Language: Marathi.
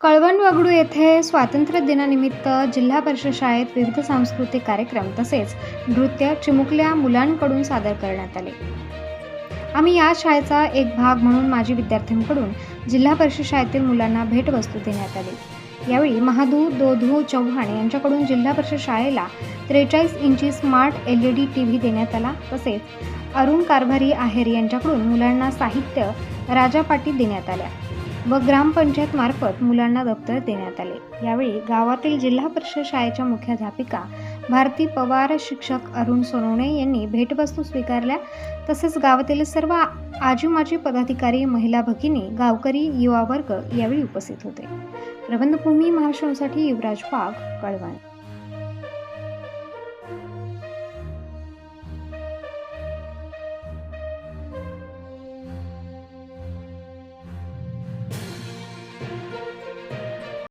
कळवण वगडू येथे स्वातंत्र्य दिनानिमित्त जिल्हा परिषद शाळेत विविध सांस्कृतिक कार्यक्रम तसेच नृत्य चिमुकल्या मुलांकडून सादर करण्यात आले. आम्ही या शाळेचा एक भाग म्हणून माजी विद्यार्थ्यांकडून जिल्हा परिषद शाळेतील मुलांना भेटवस्तू देण्यात आली. यावेळी महादू दोधू चव्हाण यांच्याकडून जिल्हा परिषद शाळेला त्रेचाळीस इंची smart L E D T V देण्यात आला. तसेच अरुण कारभारी आहेर यांच्याकडून मुलांना साहित्य राजापाटी देण्यात आल्या. व ग्रामपंचायतमार्फत मुलांना दप्तर देण्यात आले. यावेळी गावातील जिल्हा परिषद शाळेच्या मुख्याध्यापिका भारती पवार शिक्षक अरुण सोनवणे यांनी भेटवस्तू स्वीकारल्या. तसेच गावातील सर्व आजीमाजी पदाधिकारी महिला भगिनी गावकरी युवा वर्ग यावेळी उपस्थित होते. प्रबंधभूमी महाराष्ट्रांसाठी युवराज वाघ कळवण.